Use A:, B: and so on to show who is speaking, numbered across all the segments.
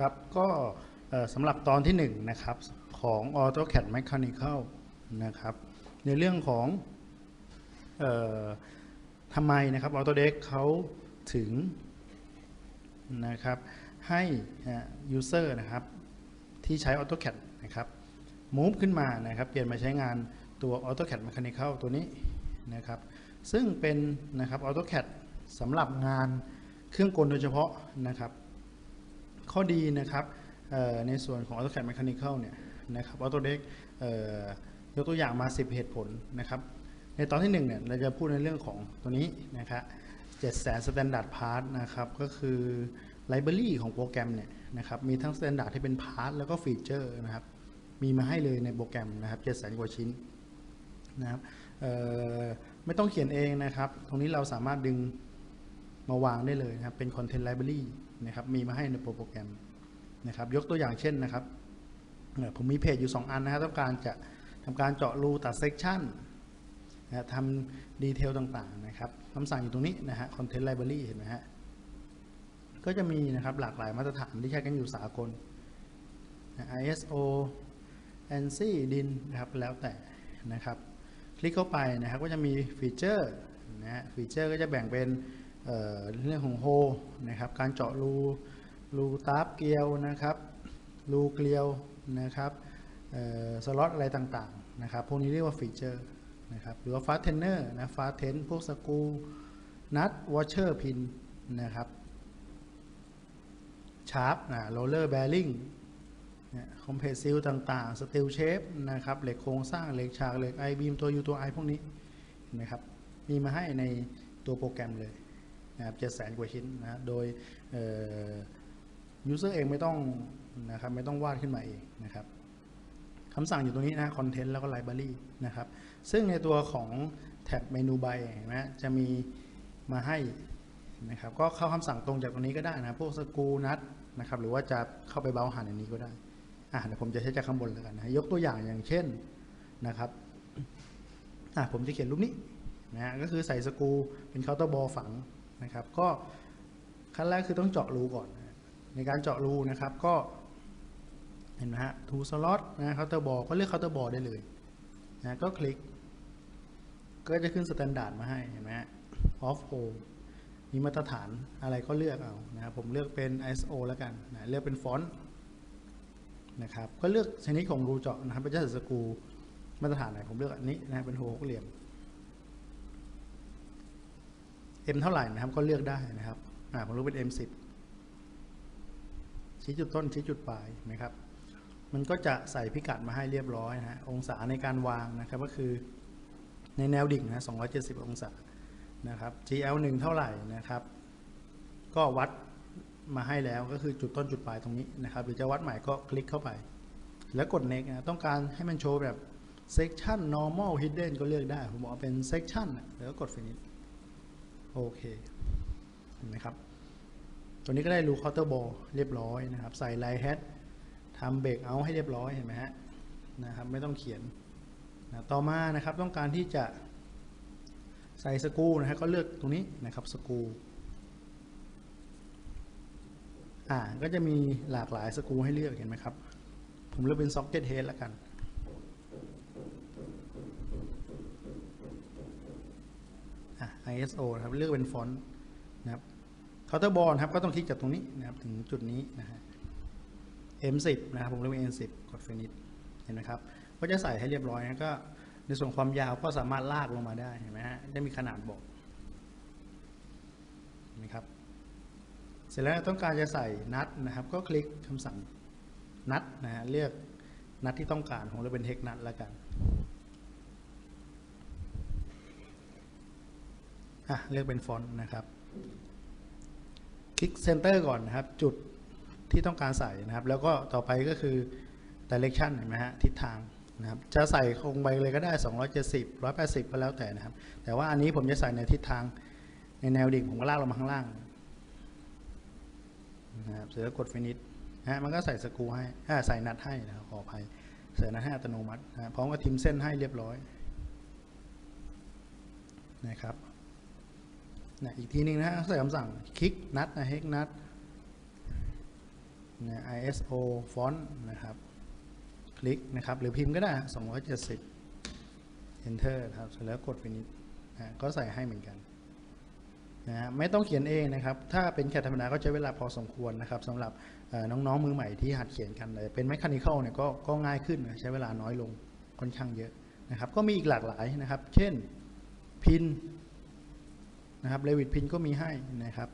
A: ครับก็สำหรับตอนที่1นงนะครับของ AutoCAD Mechanical นะครับในเรื่องของออทำไมนะครับ Autodesk เขาถึงนะครับให้เอ่อ user นะครับที่ใช้ AutoCAD นะครับ move ขึ้นมานะครับเปลี่ยนมาใช้งานตัว AutoCAD Mechanical ตัวนี้นะครับ ซึ่งเป็นนะครับ AutoCAD สำหรับงานเครื่องกลโดยเฉพาะนะครับ ข้อดีนะครับในส่วนของ AutoCAD Mechanical เนี่ยนะครับ Autodesk เอ่อยกตัวอย่างมา 10 เหตุผลนะครับ ในตอนที่1เนี่ยเราจะพูดในเรื่องของตัวนี้นะครับ7แสน Standard Part นะครับ ก็คือ Library ของโปรแกรมเนี่ยนะครับ มีทั้ง Standard ที่เป็น Part แล้วก็ฟีเจอร์นะครับ มีมาให้เลยในโปรแกรมนะครับ7แสนกว่าชิ้นนะครับไม่ต้องเขียนเองนะครับ ตรงนี้เราสามารถดึงมาวางได้เลยนะครับ เป็น Content Library นะครับมีมาให้ในโปรแกรมนะครับยกตัวอย่างเช่นนะครับผมมีเพจอยู่ 2 อันนะครับต้องการจะทำการเจาะรูตัดเซกชันนะทำดีเทลต่างๆนะครับคำสั่งอยู่ตรงนี้นะฮะ Content Library เห็นไหมฮะก็จะมีนะครับหลากหลายมาตรฐานที่ใช้กันอยู่สากลนะ ISO ANSI DIN นะครับแล้วแต่นะครับ คลิกเข้าไปนะครับก็จะมีฟีเจอร์นะฮะฟีเจอร์ก็จะแบ่งเป็น เเรื่องของโฮนะครับ การเจาะรูรูตาร์ปเกลียวนะครับ รูเกลียวนะครับสล็อตอะไรต่างๆนะครับ พวกนี้เรียกว่าฟีเจอร์นะครับ หรือว่าฟาสเทนเนอร์นะฟาสเทนพวกสกูนัทวอชเชอร์พินนะครับชาร์ปนะโรลเลอร์แบริ่งคอมเพรสซิลต่างๆสติลเชฟนะครับ เหล็กโครงสร้าง เหล็กฉาก เหล็กไอบีมตัวยูตัวไอพวกนี้เห็นไหมครับ มีมาให้ในตัวโปรแกรมเลย นะครับเจ็ดแสนกว่าชิ้นนะโดยยูเซอร์เองไม่ต้องนะครับไม่ต้องวาดขึ้นมาเองนะครับคำสั่งอยู่ตรงนี้นะคอนเทนต์แล้วก็ไลบรารีนะครับ ซึ่งในตัวของแท็บเมนูใบนไหมจะมีมาให้นะครับ ก็เข้าคำสั่งตรงจากตรงนี้ก็ได้นะ พวกสกูนัทนะครับ หรือว่าจะเข้าไปเบราว์หันในนี้ก็ได้ อะเดี๋ยวผมจะใช้จากข้างบนแล้วกันนะ ยกตัวอย่างอย่างเช่นนะครับอะผมจะเขียนรูปนี้นะฮะก็คือใส่สกูเป็นเคาน์เตอร์บอลฝัง นะครับ ก็ขั้นแรกคือต้องเจาะรูก่อน ในการเจาะรูนะครับก็เห็นไหมฮะทูสล็อตนะเคาน์เตอร์บอลก็เลือกเคาน์เตอร์บอลได้เลยนะก็คลิก ก็จะขึ้นสแตนดาร์ดมาให้เห็นไหมฮะออฟโฮมีมาตรฐานอะไรก็เลือกเอานะครับผมเลือกเป็น ISO แล้วกันนะเลือกเป็นฟอนต์นะครับก็เลือกชนิดของรูเจาะนะครับเป็นเจะใส่สกรูมาตรฐานไหนผมเลือกอันนี้นะเป็นโฮหกเหลี่ยม M เท่าไหร่นะครับ ก็เลือกได้นะครับผมรู้เป็น M10 ชี้จุดต้นชี้จุดปลายนะครับ มันก็จะใส่พิกัดมาให้เรียบร้อยนะฮะองศาในการวางนะครับก็คือในแนวดิ่งนะ270 องศานะครับ GL1 เท่าไหร่นะครับ ก็วัดมาให้แล้วก็คือจุดต้นจุดปลายตรงนี้นะครับ หรือจะวัดใหม่ก็คลิกเข้าไป แล้วกด next นะต้องการให้มันโชว์แบบ section normal hidden ก็เลือกได้ ผมบอกเป็น section แล้วก็กด finish โอเคเห็นไหมครับ ตัวนี้ก็ได้รูคาน์เตอร์บอลเรียบร้อยนะครับ ใส่ไลท์แฮดทำเบรกเอาให้เรียบร้อยเห็นไหมฮะนะครับ ไม่ต้องเขียนนะต่อมานะครับต้องการที่จะใส่สกูนะฮะก็เลือกตรงนี้นะครับสกูอ่าก็จะมีหลากหลายสกูให้เลือกเห็นไหมครับ ผมเลือกเป็นซ็อกเก็ตเฮดแล้วกัน อะ ISO นะครับเลือกเป็นฟอนต์นะครับเคาน์เตอร์บอลครับก็ต้องคลิกจากตรงนี้นะครับถึงจุดนี้นะฮะ M10 นะครับผมเลือกเป็น M10 กด finish เห็นไหมครับก็จะใส่ให้เรียบร้อยนะก็ในส่วนความยาวก็สามารถลากลงมาได้เห็นไหมฮะจะมีขนาดบอกนไหมครับเสร็จแล้วต้องการจะใส่นัดนะครับ ก็คลิกคำสั่งนัดนะฮะเลือกนัดที่ต้องการผมเลือกเป็นเทคนัดแล้วกัน อะเลือกเป็นฟอนต์นะครับ คลิกเซนเตอร์ก่อนนะครับ จุดที่ต้องการใส่นะครับ แล้วก็ต่อไปก็คือ direction เห็นไหมฮะทิศทางนะครับ จะใส่คงไปเลยก็ได้ 270 180 ก็แล้วแต่นะครับ แต่ว่าอันนี้ผมจะใส่ในทิศทางในแนวดิ่งผมก็ลากลงมาข้างล่างนะครับเสร็จแล้วกด finish นะฮะมันก็ใส่สกูให้อ่าใส่นัดให้นะครับขออภัยใส่นัดให้อัตโนมัตินะพร้อมกับทิมเส้นให้เรียบร้อยนะครับ นะอีกทีหนึ่งนะฮะใส่คำสั่งคลิกนัดนะเฮกนัดนะ ISO font นะครับ คลิกนะครับ หรือพิมพ์ก็ได้ 270 enter ครับเสร็จแล้วกด finish นะก็ใส่ให้เหมือนกันนะฮะไม่ต้องเขียนเองนะครับ ถ้าเป็นแคทธรรมดาก็ใช้เวลาพอสมควรนะครับสำหรับน้องๆมือใหม่ที่หัดเขียนกันเลยเป็น mechanical เนี่ยก็ก็ง่ายขึ้นใช้เวลาน้อยลงค่อนข้างเยอะนะครับ ก็มีอีกหลากหลายนะครับ เช่นพิน นะครับเลวิ t พินก็มีให้นะครับ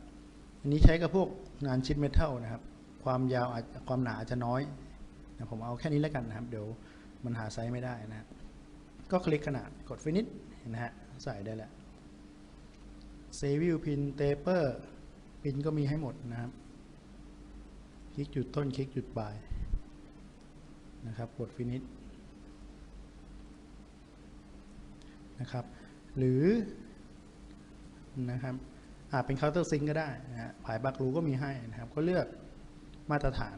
A: อันนี้ใช้กับพวกงานชิดเมทัลนะครับ ความยาวอาจความหนาอาจจะน้อยนะผมเอาแค่นี้แล้วกันนะครับ เดี๋ยวมันหาไซส์ไม่ได้นะฮะก็คลิกขนาดกด finish เห็นะฮะใส่ได้แล้วเซวิลพินเตเปอร์พินก็มีให้หมดนะครับ คลิกจุดต้นคลิกจุดปลายนะครับกด finish นะครับ หรือ นะครับอาจเป็น counter sync ก็ได้นะฮะผายบักรูก็มีให้นะครับ ก็เลือกมาตรฐาน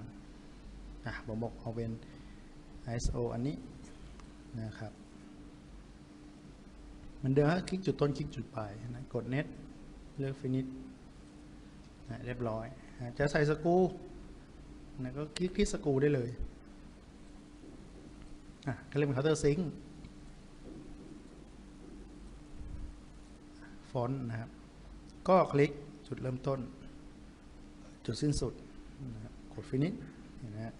A: อะผมบอกเอาเป็น ISO อันนี้นะครับเหมือนเดิมฮะคลิกจุดต้นคลิกจุดปลายนะกด net เลือก finish นะเรียบร้อยนะจะใส่สกูนะก็คลิกที่สกูได้เลยอะก็เรียกเป็น counter sync ฟอนต์นะครับ ก็คลิกจุดเริ่มต้น จุดสิ้นสุดนะครับกด finish เห็นไหมฮะ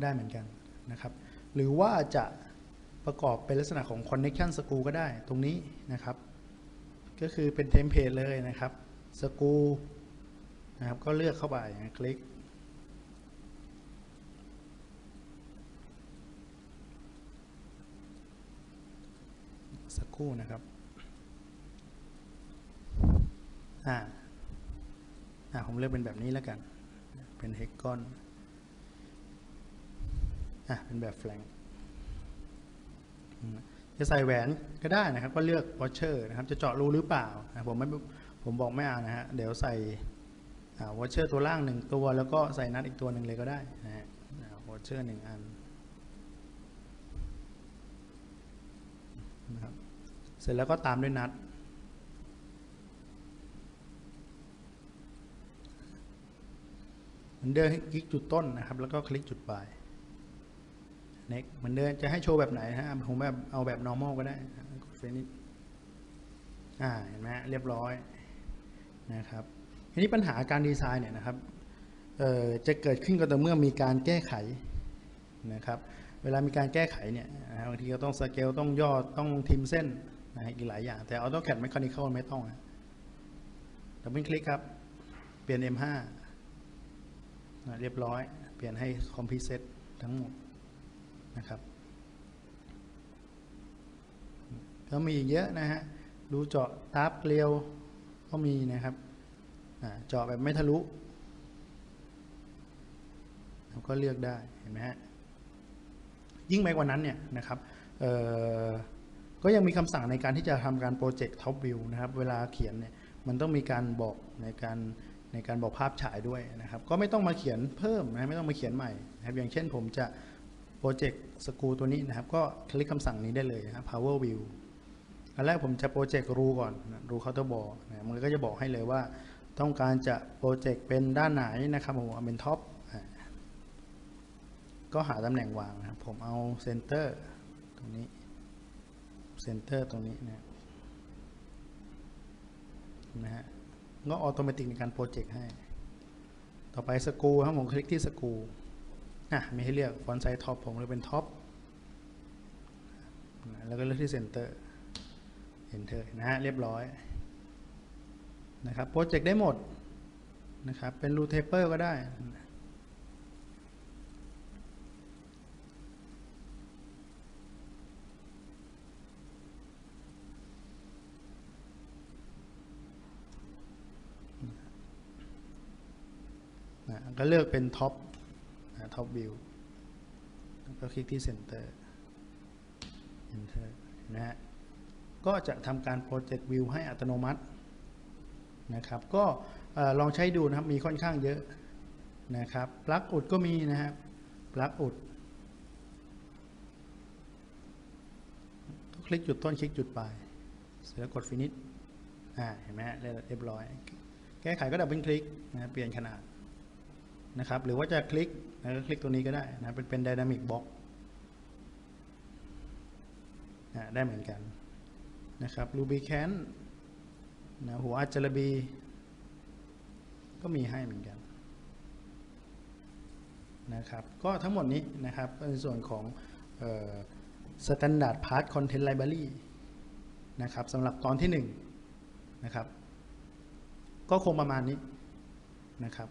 A: ได้เหมือนกันนะครับ หรือว่าจะประกอบเป็นลักษณะของ connection screw ก็ได้ตรงนี้นะครับ ก็คือเป็นเทมเพลตเลยนะครับสกรูนะครับ ก็เลือกเข้าไปคลิก สัก ครู่นะครับอ่าอ่าผมเลือกเป็นแบบนี้แล้วกัน เป็นเฮกกอนอะเป็นแบบแฟลงจะใส่แหวนก็ได้นะครับ ก็เลือกวอชเชอร์นะครับ จะเจาะรูหรือเปล่านะผมไม่ผมบอกไม่เอานะฮะเดี๋ยวใส่วอชเชอร์ตัวล่างหนึ่งตัว แล้วก็ใส่นัดอีกตัวหนึ่งเลยก็ได้นะฮะวอชเชอร์หนึ่งอันนะครับ เสร็จแล้วก็ตามด้วยนัด เหมือนเดิมคลิกจุดต้นนะครับ แล้วก็คลิกจุดปลาย next เหมือนเดิมจะให้โชว์แบบไหนฮะผมแบบเอาแบบ normal ก็ได้กด finish อ่าเห็นไหมเรียบร้อยนะครับทีนี้ปัญหาการดีไซน์เนี่ยนะครับเอ่อจะเกิดขึ้นก็ต่อเมื่อมีการแก้ไขนะครับ เวลามีการแก้ไขเนี่ยนะฮะบางทีก็ต้องสเกลต้องย่อต้องทิมเส้น นะฮะอีกหลายอย่าง แต่ AutoCAD Mechanical ไม่ต้องดับเบิลคลิกครับ เปลี่ยน M5 นะเรียบร้อย เปลี่ยนให้ Complete Set ทั้งหมดนะครับก็มีอีกเยอะนะฮะรูเจาะทาร์ปเกลียวก็มีนะครับ เจาะแบบไม่ทะลุเราก็เลือกได้ เห็นไหมฮะ ยิ่งไปกว่านั้นเนี่ยนะครับ เอ่อ ก็ยังมีคำสั่งในการที่จะทำการโปรเจกต์ท็อปวิวนะครับ เวลาเขียนเนี่ยมันต้องมีการบอกในการในการบอกภาพฉายด้วยนะครับ ก็ไม่ต้องมาเขียนเพิ่มนะไม่ต้องมาเขียนใหม่นะครับ อย่างเช่นผมจะโปรเจกต์สกูตัวนี้นะครับ ก็คลิกคำสั่งนี้ได้เลยนะครับ power view อันแรกผมจะโปรเจกต์รูก่อนรูเคาน์เตอร์บอลนะมันก็จะบอกให้เลยว่า ต้องการจะโปรเจกต์เป็นด้านไหนนะครับผมเอาเป็นท็อปก็หาตำแหน่งวางนะครับผมเอาเซนเตอร์ตรงนี้ เซนเตอร์ตรงนี้นะนะฮะก็ออโตเมติกในการโปรเจกต์ให้ ต่อไปสกูครับผมคลิกที่สกูอะมีให้เลือกฟอนต์ไซส์ท็อปผมเลยเป็นท็อปแล้วก็เลือกที่เซนเตอร์เ Enter นะฮะเรียบร้อยนะครับโปรเจกต์ได้หมดนะครับเป็นรูเทเปอร์ก็ได้ นะก็เลือกเป็นท็อปท็อปวิวก็คลิกที่เซ็นเตอร์ enter นะฮะก็จะทำการโปรเจกต์วิวให้อัตโนมัตินะครับ ก็ลองใช้ดูนะครับ มีค่อนข้างเยอะนะครับ ปลั๊กอุดก็มีนะครับปลั๊กอุด คลิกจุดต้นคลิกจุดปลาย เสร็จแล้วกดฟินิชอ่าเห็นไหมฮะเรียบร้อย แก้ไขก็ดับเบิลคลิกนะเปลี่ยนขนาด นะครับ หรือว่าจะคลิกนะก็คลิกตัวนี้ก็ได้นะเป็นเป็น Dynamic Box นะได้เหมือนกันนะครับ Rubycan นะหัว RGB ก็มีให้เหมือนกันนะครับ ก็ทั้งหมดนี้นะครับก็ในส่วนของเอ่อ Standard Part Content Library นะครับสำหรับตอนที่1นะครับ ก็คงประมาณนี้นะครับ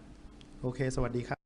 A: โอเค สวัสดีครับ